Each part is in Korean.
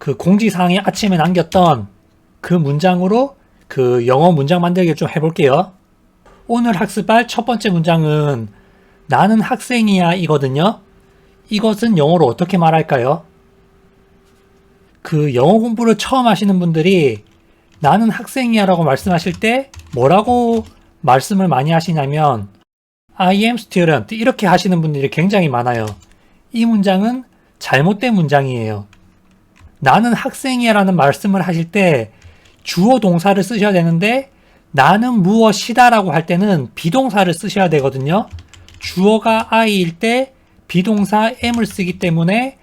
그 공지사항에 아침에 남겼던 그 문장으로 그 영어 문장 만들기를 좀 해볼게요. 오늘 학습할 첫 번째 문장은 나는 학생이야 이거든요. 이것은 영어로 어떻게 말할까요? 그 영어 공부를 처음 하시는 분들이 나는 학생이야 라고 말씀하실 때 뭐라고 말씀을 많이 하시냐면 I am student 이렇게 하시는 분들이 굉장히 많아요. 이 문장은 잘못된 문장이에요. 나는 학생이야 라는 말씀을 하실 때 주어 동사를 쓰셔야 되는데 나는 무엇이다 라고 할 때는 비동사를 쓰셔야 되거든요. 주어가 I일 때 비동사 am을 쓰기 때문에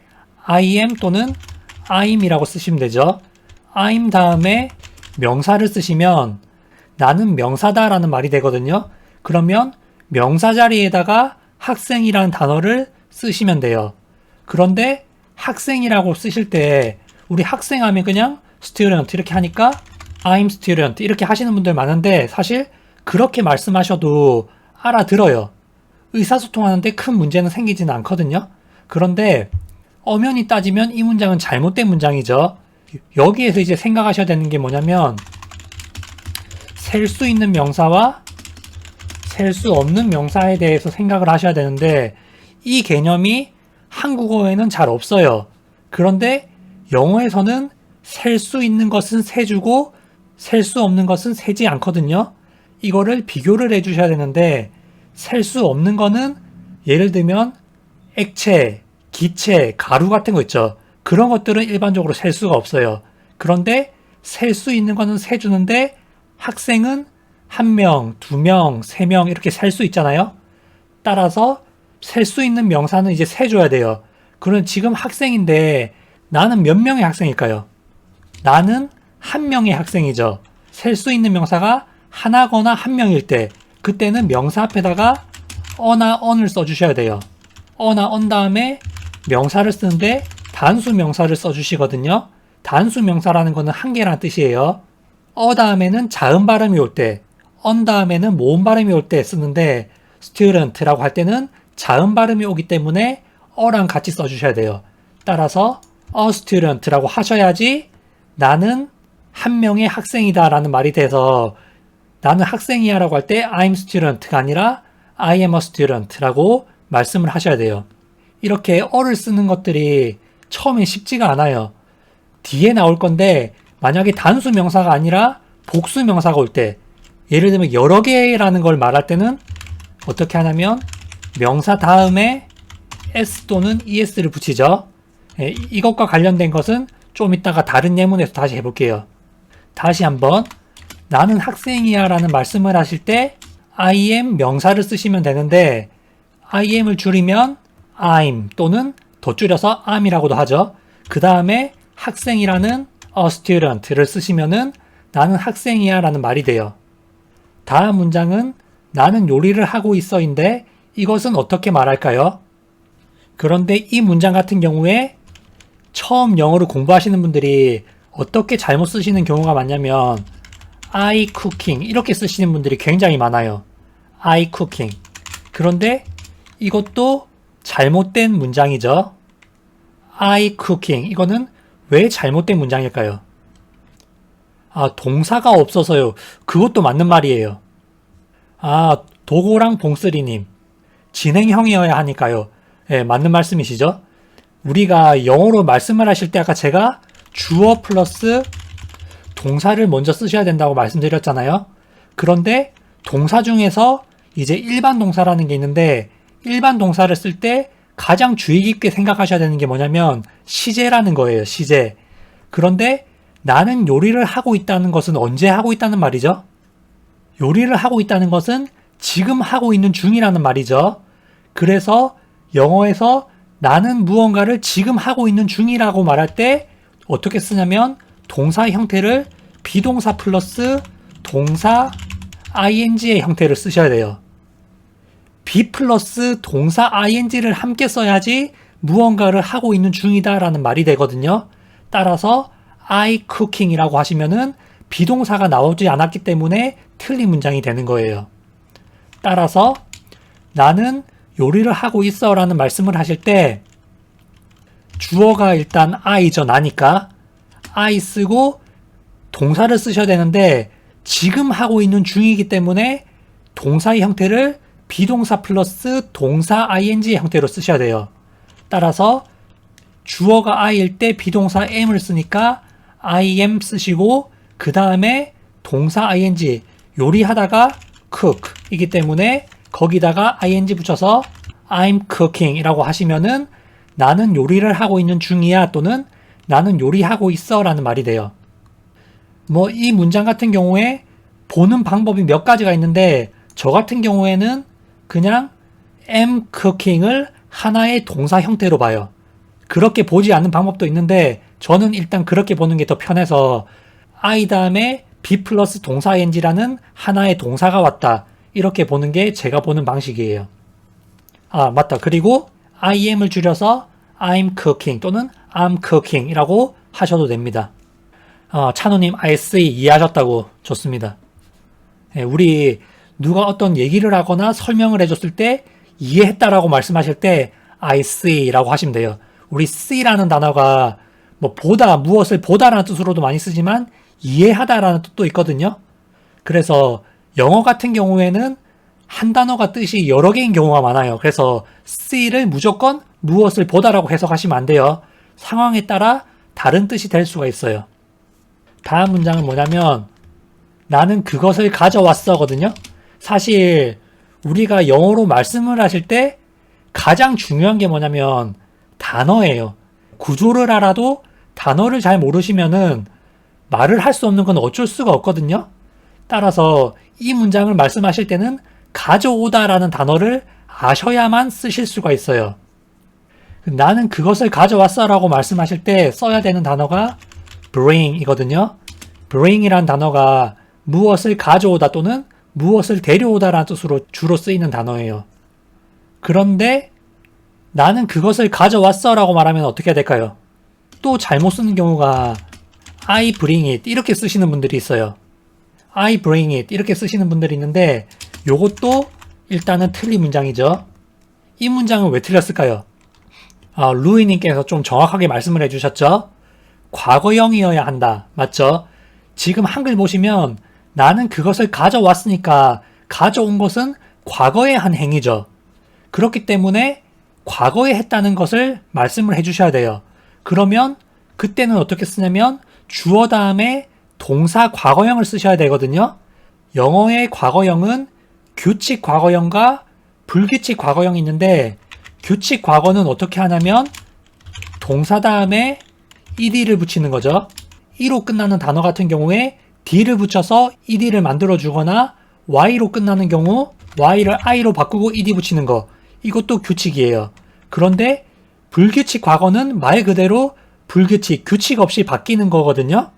I am 또는 I'm이라고 쓰시면 되죠. I'm 다음에 명사를 쓰시면 나는 명사다라는 말이 되거든요. 그러면 명사 자리에다가 학생이라는 단어를 쓰시면 돼요. 그런데 학생이라고 쓰실 때 우리 학생 하면 그냥 student 이렇게 하니까 I'm student 이렇게 하시는 분들 많은데 사실 그렇게 말씀하셔도 알아들어요. 의사소통하는데 큰 문제는 생기지는 않거든요. 그런데 엄연히 따지면 이 문장은 잘못된 문장이죠. 여기에서 이제 생각하셔야 되는 게 뭐냐면 셀 수 있는 명사와 셀 수 없는 명사에 대해서 생각을 하셔야 되는데 이 개념이 한국어에는 잘 없어요. 그런데 영어에서는 셀 수 있는 것은 세주고 셀 수 없는 것은 세지 않거든요. 이거를 비교를 해 주셔야 되는데 셀 수 없는 거는 예를 들면 액체, 기체, 가루 같은 거 있죠. 그런 것들은 일반적으로 셀 수가 없어요. 그런데 셀 수 있는 거는 세주는데 학생은 한 명, 두 명, 세 명 이렇게 셀 수 있잖아요. 따라서 셀 수 있는 명사는 이제 세줘야 돼요. 그럼 지금 학생인데 나는 몇 명의 학생일까요? 나는 한 명의 학생이죠. 셀 수 있는 명사가 하나거나 한 명일 때 그때는 명사 앞에다가 어나 언을 써주셔야 돼요. 어나 언 다음에 명사를 쓰는데 단수 명사를 써주시거든요. 단수 명사라는 거는 한 개라는 뜻이에요. 어 다음에는 자음 발음이 올 때, 언 다음에는 모음 발음이 올 때 쓰는데 student라고 할 때는 자음 발음이 오기 때문에 어랑 같이 써주셔야 돼요. 따라서 a student라고 하셔야지 나는 한 명의 학생이다 라는 말이 돼서 나는 학생이야 라고 할 때 I'm student가 아니라 I am a student라고 말씀을 하셔야 돼요. 이렇게 어를 쓰는 것들이 처음엔 쉽지가 않아요. 뒤에 나올 건데 만약에 단수 명사가 아니라 복수 명사가 올 때 예를 들면 여러 개라는 걸 말할 때는 어떻게 하냐면 명사 다음에 s 또는 es를 붙이죠. 예, 이것과 관련된 것은 좀 이따가 다른 예문에서 다시 해볼게요. 다시 한번 나는 학생이야 라는 말씀을 하실 때 I am 명사를 쓰시면 되는데 I am을 줄이면 I'm 또는 더 줄여서 I'이라고도 하죠. 그 다음에 학생이라는 a student를 쓰시면은 나는 학생이야 라는 말이 돼요. 다음 문장은 나는 요리를 하고 있어인데 이것은 어떻게 말할까요? 그런데 이 문장 같은 경우에 처음 영어를 공부하시는 분들이 어떻게 잘못 쓰시는 경우가 많냐면 I cooking 이렇게 쓰시는 분들이 굉장히 많아요. I cooking. 그런데 이것도 잘못된 문장이죠. I cooking. 이거는 왜 잘못된 문장일까요? 아, 동사가 없어서요. 그것도 맞는 말이에요. 아, 도고랑 봉쓰리님. 진행형이어야 하니까요. 예, 맞는 말씀이시죠? 우리가 영어로 말씀을 하실 때 아까 제가 주어 플러스 동사를 먼저 쓰셔야 된다고 말씀드렸잖아요. 그런데 동사 중에서 이제 일반 동사라는 게 있는데 일반 동사를 쓸 때 가장 주의 깊게 생각하셔야 되는 게 뭐냐면 시제라는 거예요. 시제. 그런데 나는 요리를 하고 있다는 것은 언제 하고 있다는 말이죠? 요리를 하고 있다는 것은 지금 하고 있는 중이라는 말이죠. 그래서 영어에서 나는 무언가를 지금 하고 있는 중이라고 말할 때 어떻게 쓰냐면 동사 형태를 비동사 플러스 동사 ing의 형태를 쓰셔야 돼요. be 플러스 동사 ing를 함께 써야지 무언가를 하고 있는 중이다라는 말이 되거든요. 따라서 I cooking이라고 하시면은 비동사가 나오지 않았기 때문에 틀린 문장이 되는 거예요. 따라서 나는 요리를 하고 있어 라는 말씀을 하실 때 주어가 일단 I죠, 나니까. I 쓰고 동사를 쓰셔야 되는데 지금 하고 있는 중이기 때문에 동사의 형태를 비동사 플러스 동사 ing 형태로 쓰셔야 돼요. 따라서 주어가 I일 때 비동사 am을 쓰니까 I am 쓰시고 그 다음에 동사 ing 요리하다가 cook 이기 때문에 거기다가 ing 붙여서 I'm cooking 이라고 하시면은 나는 요리를 하고 있는 중이야 또는 나는 요리하고 있어 라는 말이 돼요. 뭐 이 문장 같은 경우에 보는 방법이 몇 가지가 있는데 저 같은 경우에는 그냥 am cooking을 하나의 동사 형태로 봐요. 그렇게 보지 않는 방법도 있는데 저는 일단 그렇게 보는 게 더 편해서 I 다음에 be 플러스 동사 ing라는 하나의 동사가 왔다. 이렇게 보는 게 제가 보는 방식이에요. 아, 맞다. 그리고 I am을 줄여서 I'm cooking 또는 I'm cooking 이라고 하셔도 됩니다. 어, 찬우님, I see 이해하셨다고 좋습니다. 예, 우리 누가 어떤 얘기를 하거나 설명을 해줬을 때 이해했다라고 말씀하실 때 I see라고 하시면 돼요. 우리 see라는 단어가 뭐 보다 무엇을 보다라는 뜻으로도 많이 쓰지만 이해하다라는 뜻도 있거든요. 그래서 영어 같은 경우에는 한 단어가 뜻이 여러 개인 경우가 많아요. 그래서 see를 무조건 무엇을 보다라고 해석하시면 안 돼요. 상황에 따라 다른 뜻이 될 수가 있어요. 다음 문장은 뭐냐면 나는 그것을 가져왔어거든요. 사실 우리가 영어로 말씀을 하실 때 가장 중요한 게 뭐냐면 단어예요. 구조를 알아도 단어를 잘 모르시면은 말을 할 수 없는 건 어쩔 수가 없거든요. 따라서 이 문장을 말씀하실 때는 가져오다라는 단어를 아셔야만 쓰실 수가 있어요. 나는 그것을 가져왔어라고 말씀하실 때 써야 되는 단어가 bring이거든요. bring이란 단어가 무엇을 가져오다 또는 무엇을 데려오다라는 뜻으로 주로 쓰이는 단어예요. 그런데 나는 그것을 가져왔어라고 말하면 어떻게 해야 될까요? 또 잘못 쓰는 경우가 I bring it 이렇게 쓰시는 분들이 있어요. I bring it 이렇게 쓰시는 분들이 있는데 요것도 일단은 틀린 문장이죠. 이 문장은 왜 틀렸을까요? 아, 루이님께서 좀 정확하게 말씀을 해주셨죠? 과거형이어야 한다. 맞죠? 지금 한글 보시면 나는 그것을 가져왔으니까 가져온 것은 과거에 한 행위죠. 그렇기 때문에 과거에 했다는 것을 말씀을 해주셔야 돼요. 그러면 그때는 어떻게 쓰냐면 주어 다음에 동사 과거형을 쓰셔야 되거든요. 영어의 과거형은 규칙 과거형과 불규칙 과거형이 있는데 규칙 과거는 어떻게 하냐면 동사 다음에 ed를 붙이는 거죠. e로 끝나는 단어 같은 경우에 d를 붙여서 ed를 만들어 주거나 y로 끝나는 경우 y를 i로 바꾸고 ed 붙이는 거 이것도 규칙이에요. 그런데 불규칙 과거는 말 그대로 불규칙, 규칙 없이 바뀌는 거거든요.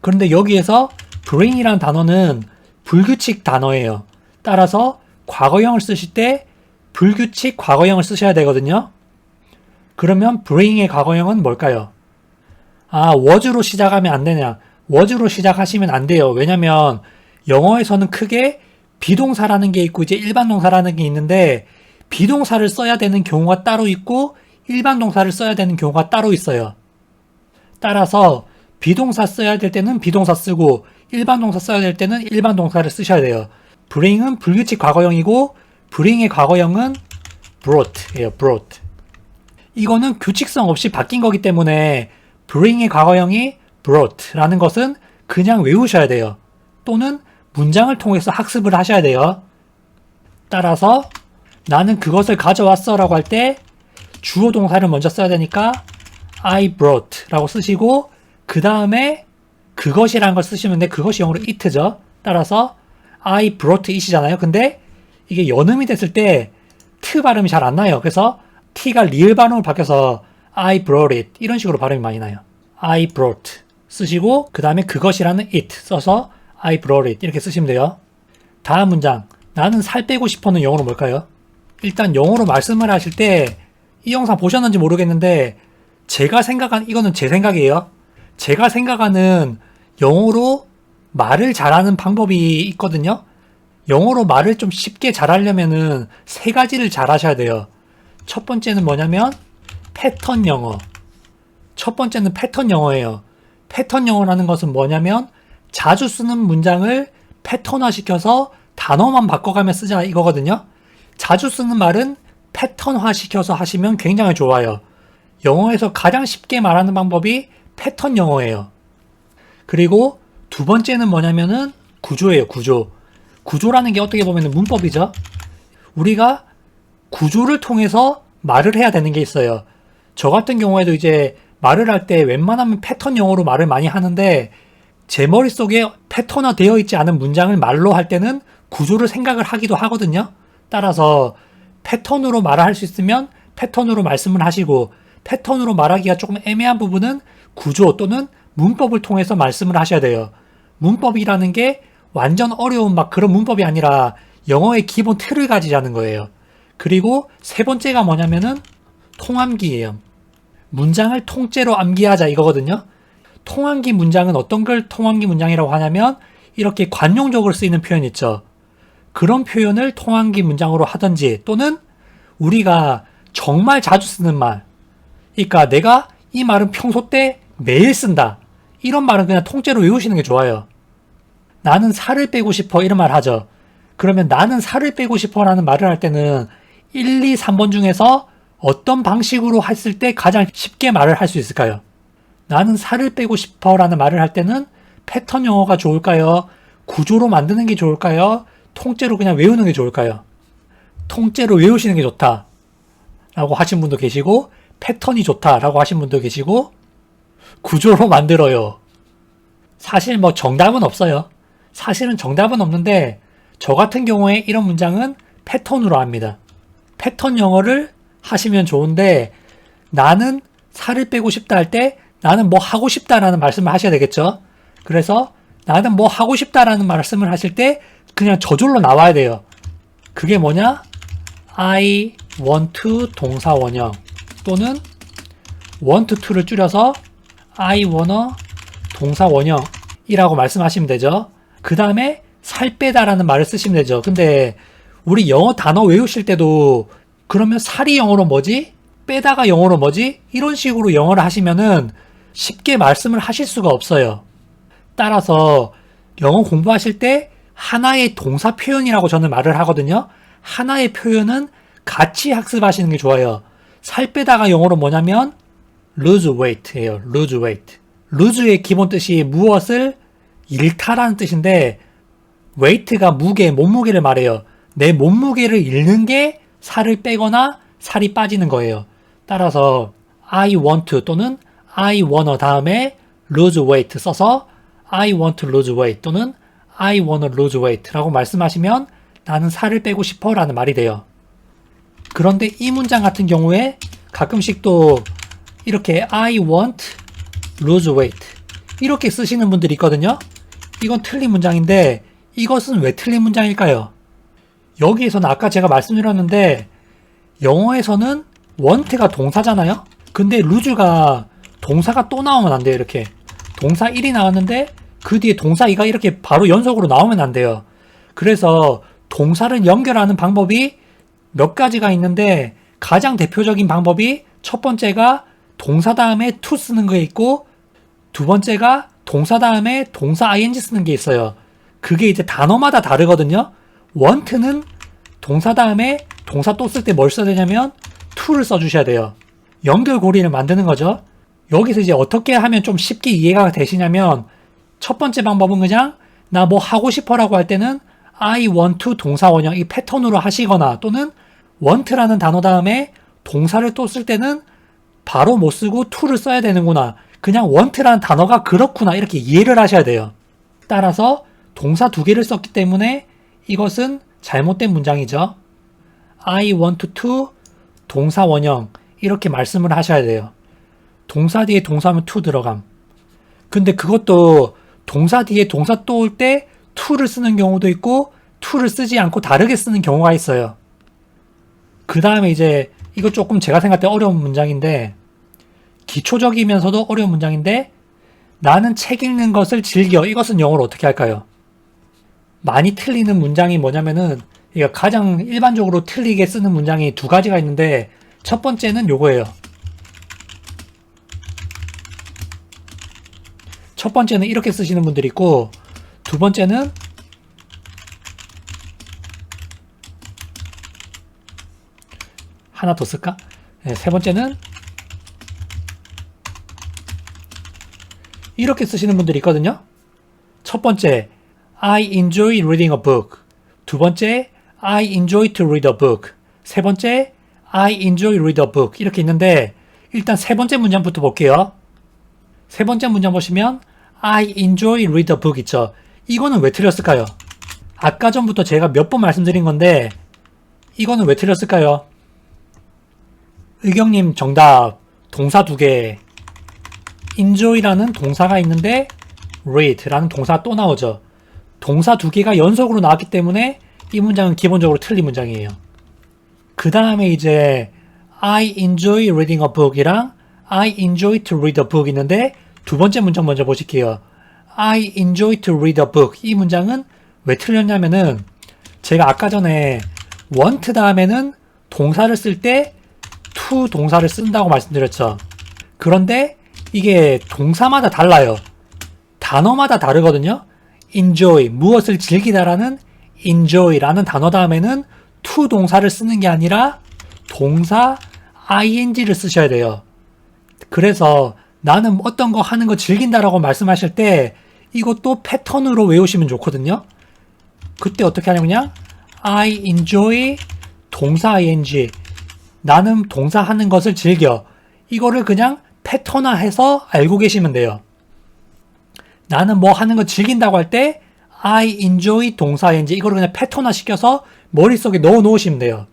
그런데 여기에서 bring이라는 단어는 불규칙 단어예요. 따라서 과거형을 쓰실 때 불규칙 과거형을 쓰셔야 되거든요. 그러면 bring의 과거형은 뭘까요? 아, was로 시작하면 안 되냐? was로 시작하시면 안 돼요. 왜냐면 영어에서는 크게 비동사라는 게 있고 이제 일반 동사라는 게 있는데 비동사를 써야 되는 경우가 따로 있고 일반 동사를 써야 되는 경우가 따로 있어요. 따라서 비동사 써야 될 때는 비동사 쓰고 일반 동사 써야 될 때는 일반 동사를 쓰셔야 돼요. bring은 불규칙 과거형이고 bring의 과거형은 brought예요. brought. 이거는 규칙성 없이 바뀐 거기 때문에 bring의 과거형이 brought라는 것은 그냥 외우셔야 돼요. 또는 문장을 통해서 학습을 하셔야 돼요. 따라서 나는 그것을 가져왔어라고 할 때 주어 동사를 먼저 써야 되니까 I brought라고 쓰시고 그 다음에 그것이라는 걸 쓰시면 돼. 그것이 영어로 it죠. 따라서 I brought it이잖아요. 근데 이게 연음이 됐을 때 t 발음이 잘 안 나요. 그래서 t가 리을 발음으로 바뀌어서 I brought it 이런 식으로 발음이 많이 나요. I brought 쓰시고 그 다음에 그것이라는 it 써서 I brought it 이렇게 쓰시면 돼요. 다음 문장 나는 살 빼고 싶어는 영어로 뭘까요? 일단 영어로 말씀을 하실 때 이 영상 보셨는지 모르겠는데 제가 생각한 이거는 제 생각이에요. 제가 생각하는 영어로 말을 잘하는 방법이 있거든요. 영어로 말을 좀 쉽게 잘하려면은 세 가지를 잘 하셔야 돼요. 첫 번째는 뭐냐면 패턴 영어. 첫 번째는 패턴 영어예요. 패턴 영어라는 것은 뭐냐면 자주 쓰는 문장을 패턴화 시켜서 단어만 바꿔가며 쓰자 이거거든요. 자주 쓰는 말은 패턴화 시켜서 하시면 굉장히 좋아요. 영어에서 가장 쉽게 말하는 방법이 패턴 영어예요. 그리고 두 번째는 뭐냐면은 구조예요, 구조. 구조라는 게 어떻게 보면 문법이죠. 우리가 구조를 통해서 말을 해야 되는 게 있어요. 저 같은 경우에도 이제 말을 할 때 웬만하면 패턴 영어로 말을 많이 하는데 제 머릿속에 패턴화 되어 있지 않은 문장을 말로 할 때는 구조를 생각을 하기도 하거든요. 따라서 패턴으로 말을 할 수 있으면 패턴으로 말씀을 하시고 패턴으로 말하기가 조금 애매한 부분은 구조 또는 문법을 통해서 말씀을 하셔야 돼요. 문법이라는 게 완전 어려운 막 그런 문법이 아니라 영어의 기본 틀을 가지자는 거예요. 그리고 세 번째가 뭐냐면은 통암기예요. 문장을 통째로 암기하자 이거거든요. 통암기 문장은 어떤 걸 통암기 문장이라고 하냐면 이렇게 관용적으로 쓰이는 표현 있죠. 그런 표현을 통암기 문장으로 하든지 또는 우리가 정말 자주 쓰는 말. 그러니까 내가 이 말은 평소 때 매일 쓴다. 이런 말은 그냥 통째로 외우시는 게 좋아요. 나는 살을 빼고 싶어 이런 말 하죠. 그러면 나는 살을 빼고 싶어 라는 말을 할 때는 1, 2, 3번 중에서 어떤 방식으로 했을 때 가장 쉽게 말을 할 수 있을까요? 나는 살을 빼고 싶어 라는 말을 할 때는 패턴 영어가 좋을까요? 구조로 만드는 게 좋을까요? 통째로 그냥 외우는 게 좋을까요? 통째로 외우시는 게 좋다. 라고 하신 분도 계시고, 패턴이 좋다. 라고 하신 분도 계시고, 구조로 만들어요. 사실 뭐 정답은 없어요. 사실은 정답은 없는데, 저 같은 경우에 이런 문장은 패턴으로 합니다. 패턴 영어를 하시면 좋은데, 나는 살을 빼고 싶다 할 때, 나는 뭐 하고 싶다라는 말씀을 하셔야 되겠죠? 그래서 나는 뭐 하고 싶다라는 말씀을 하실 때 그냥 저절로 나와야 돼요. 그게 뭐냐? I want to 동사 원형 또는 want to를 줄여서 I wanna 동사 원형이라고 말씀하시면 되죠. 그 다음에 살 빼다라는 말을 쓰시면 되죠. 근데 우리 영어 단어 외우실 때도 그러면 살이 영어로 뭐지? 빼다가 영어로 뭐지? 이런 식으로 영어를 하시면은 쉽게 말씀을 하실 수가 없어요. 따라서 영어 공부하실 때 하나의 동사 표현이라고 저는 말을 하거든요. 하나의 표현은 같이 학습하시는 게 좋아요. 살 빼다가 영어로 뭐냐면 lose weight예요. lose weight. lose의 기본 뜻이 무엇을 잃다라는 뜻인데 weight가 무게, 몸무게를 말해요. 내 몸무게를 잃는 게 살을 빼거나 살이 빠지는 거예요. 따라서 I want to 또는 I wanna 다음에 lose weight 써서 I want to lose weight 또는 I wanna lose weight 라고 말씀하시면 나는 살을 빼고 싶어 라는 말이 돼요. 그런데 이 문장 같은 경우에 가끔씩 또 이렇게 I want lose weight 이렇게 쓰시는 분들이 있거든요. 이건 틀린 문장인데 이것은 왜 틀린 문장일까요? 여기에서는 아까 제가 말씀드렸는데 영어에서는 want가 동사잖아요. 근데 lose가 동사가 또 나오면 안 돼요. 이렇게 동사 1이 나왔는데 그 뒤에 동사 2가 이렇게 바로 연속으로 나오면 안 돼요. 그래서 동사를 연결하는 방법이 몇 가지가 있는데 가장 대표적인 방법이 첫 번째가 동사 다음에 to 쓰는 게 있고 두 번째가 동사 다음에 동사 ing 쓰는 게 있어요. 그게 이제 단어마다 다르거든요. want는 동사 다음에 동사 또 쓸 때 뭘 써야 되냐면 to를 써주셔야 돼요. 연결고리를 만드는 거죠. 여기서 이제 어떻게 하면 좀 쉽게 이해가 되시냐면 첫 번째 방법은 그냥 나 뭐 하고 싶어라고 할 때는 I want to 동사 원형 이 패턴으로 하시거나 또는 want라는 단어 다음에 동사를 또 쓸 때는 바로 못 쓰고 to를 써야 되는구나. 그냥 want라는 단어가 그렇구나. 이렇게 이해를 하셔야 돼요. 따라서 동사 두 개를 썼기 때문에 이것은 잘못된 문장이죠. I want to 동사 원형 이렇게 말씀을 하셔야 돼요. 동사 뒤에 동사하면 to 들어감. 근데 그것도 동사 뒤에 동사 또 올 때 to를 쓰는 경우도 있고 to를 쓰지 않고 다르게 쓰는 경우가 있어요. 그 다음에 이제 이거 조금 제가 생각할 때 어려운 문장인데 기초적이면서도 어려운 문장인데 나는 책 읽는 것을 즐겨 이것은 영어로 어떻게 할까요? 많이 틀리는 문장이 뭐냐면은 이거 가장 일반적으로 틀리게 쓰는 문장이 두 가지가 있는데 첫 번째는 요거예요. 첫 번째는 이렇게 쓰시는 분들이 있고 두 번째는 하나 더 쓸까? 네, 세 번째는 이렇게 쓰시는 분들이 있거든요. 첫 번째, I enjoy reading a book. 두 번째, I enjoy to read a book. 세 번째, I enjoy read a book. 이렇게 있는데, 일단 세 번째 문장부터 볼게요. 세 번째 문장 보시면, I enjoy read a book 있죠. 이거는 왜 틀렸을까요? 아까 전부터 제가 몇 번 말씀드린 건데, 이거는 왜 틀렸을까요? 의경님 정답, 동사 두 개. enjoy라는 동사가 있는데, read라는 동사가 또 나오죠. 동사 두 개가 연속으로 나왔기 때문에 이 문장은 기본적으로 틀린 문장이에요. 그 다음에 이제 I enjoy reading a book이랑 I enjoy to read a book 있는데 두 번째 문장 먼저 보실게요. I enjoy to read a book 이 문장은 왜 틀렸냐면은 제가 아까 전에 want 다음에는 동사를 쓸때 to 동사를 쓴다고 말씀드렸죠. 그런데 이게 동사마다 달라요. 단어마다 다르거든요. enjoy, 무엇을 즐기다라는 enjoy라는 단어 다음에는 to 동사를 쓰는 게 아니라 동사 ing를 쓰셔야 돼요. 그래서 나는 어떤 거 하는 거 즐긴다라고 말씀하실 때 이것도 패턴으로 외우시면 좋거든요. 그때 어떻게 하냐면 그냥 I enjoy 동사 ing 나는 동사 하는 것을 즐겨 이거를 그냥 패턴화해서 알고 계시면 돼요. 나는 뭐 하는 거 즐긴다고 할 때 I enjoy 동사인지 이거를 그냥 패턴화 시켜서 머릿속에 넣어 놓으시면 돼요.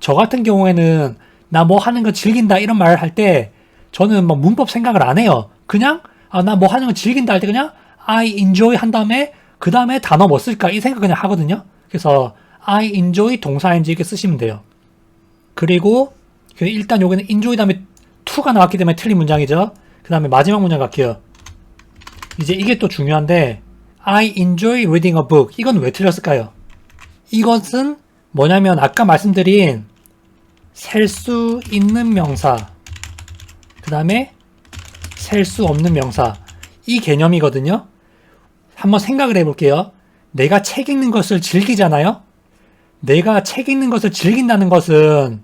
저 같은 경우에는 나 뭐 하는 거 즐긴다 이런 말을 할 때 저는 뭐 문법 생각을 안 해요. 그냥 아, 나 뭐 하는 거 즐긴다 할 때 그냥 I enjoy 한 다음에 그 다음에 단어 뭐 쓸까 이 생각 그냥 하거든요. 그래서 I enjoy 동사인지 이렇게 쓰시면 돼요. 그리고 그 일단 여기는 enjoy 다음에 to가 나왔기 때문에 틀린 문장이죠. 그 다음에 마지막 문장 갈게요. 이제 이게 또 중요한데 I enjoy reading a book 이건 왜 틀렸을까요? 이것은 뭐냐면 아까 말씀드린 셀 수 있는 명사 그 다음에 셀 수 없는 명사 이 개념이거든요. 한번 생각을 해볼게요. 내가 책 읽는 것을 즐기잖아요. 내가 책 읽는 것을 즐긴다는 것은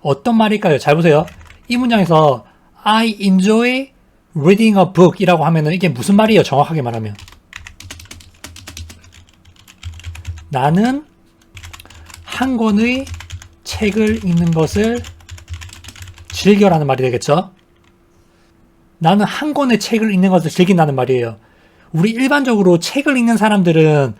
어떤 말일까요? 잘 보세요. 이 문장에서 I enjoy reading a book 이라고 하면은 이게 무슨 말이에요? 정확하게 말하면. 나는 한 권의 책을 읽는 것을 즐겨라는 말이 되겠죠? 나는 한 권의 책을 읽는 것을 즐긴다는 말이에요. 우리 일반적으로 책을 읽는 사람들은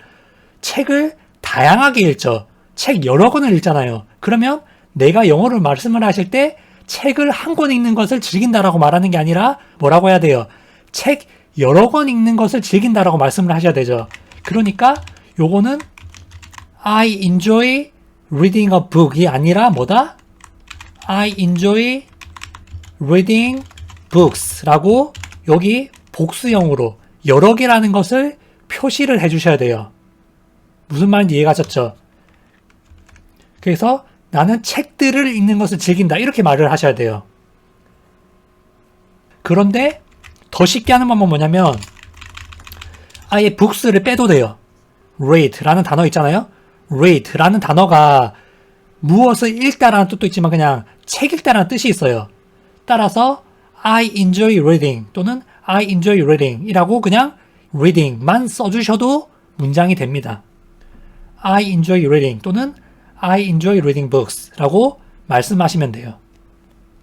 책을 다양하게 읽죠. 책 여러 권을 읽잖아요. 그러면 내가 영어를 말씀을 하실 때 책을 한 권 읽는 것을 즐긴다라고 말하는 게 아니라 뭐라고 해야 돼요? 책 여러 권 읽는 것을 즐긴다라고 말씀을 하셔야 되죠. 그러니까 요거는 I enjoy reading a book이 아니라 뭐다? I enjoy reading books라고 여기 복수형으로 여러 개라는 것을 표시를 해주셔야 돼요. 무슨 말인지 이해가셨죠? 그래서 나는 책들을 읽는 것을 즐긴다. 이렇게 말을 하셔야 돼요. 그런데 더 쉽게 하는 방법은 뭐냐면 아예 books를 빼도 돼요. read라는 단어 있잖아요. read라는 단어가 무엇을 읽다라는 뜻도 있지만 그냥 책 읽다라는 뜻이 있어요. 따라서 I enjoy reading 또는 I enjoy reading 이라고 그냥 reading만 써주셔도 문장이 됩니다. I enjoy reading 또는 I enjoy reading books 라고 말씀하시면 돼요.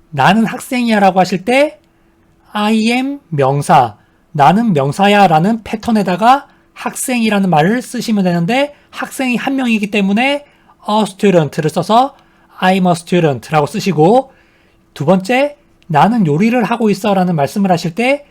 나는 학생이야 라고 하실 때 I am 명사, 나는 명사야 라는 패턴에다가 학생이라는 말을 쓰시면 되는데 학생이 한 명이기 때문에 a student를 써서 I'm a student 라고 쓰시고 두 번째 나는 요리를 하고 있어 라는 말씀을 하실 때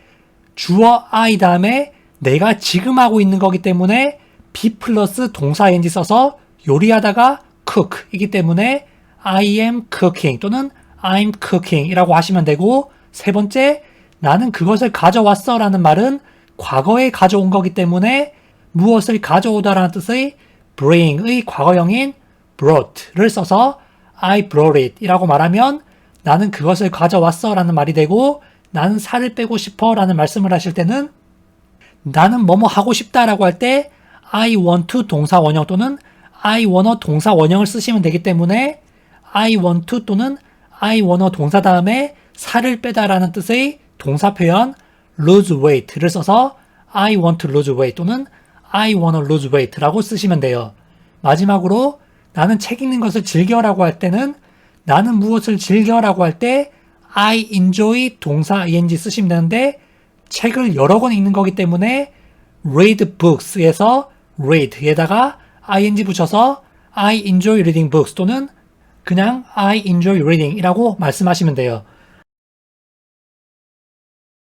주어 I 다음에 내가 지금 하고 있는 거기 때문에 be 플러스 동사 ing 써서 요리하다가 cook 이기 때문에 I am cooking 또는 I'm cooking 이라고 하시면 되고 세 번째 나는 그것을 가져왔어 라는 말은 과거에 가져온 거기 때문에 무엇을 가져오다라는 뜻의 bring의 과거형인 brought를 써서 I brought it 이라고 말하면 나는 그것을 가져왔어 라는 말이 되고 나는 살을 빼고 싶어 라는 말씀을 하실 때는 나는 뭐뭐 하고 싶다라고 할 때 I want to 동사 원형 또는 I wanna 동사 원형을 쓰시면 되기 때문에 I want to 또는 I wanna 동사 다음에 살을 빼다라는 뜻의 동사 표현 lose weight를 써서 I want to lose weight 또는 I wanna lose weight라고 쓰시면 돼요. 마지막으로 나는 책 읽는 것을 즐겨라고 할 때는 나는 무엇을 즐겨라고 할 때 I enjoy 동사 ing 쓰시면 되는데 책을 여러 권 읽는 거기 때문에 read books에서 read에다가 ing 붙여서 I enjoy reading books 또는 그냥 I enjoy reading 이라고 말씀하시면 돼요.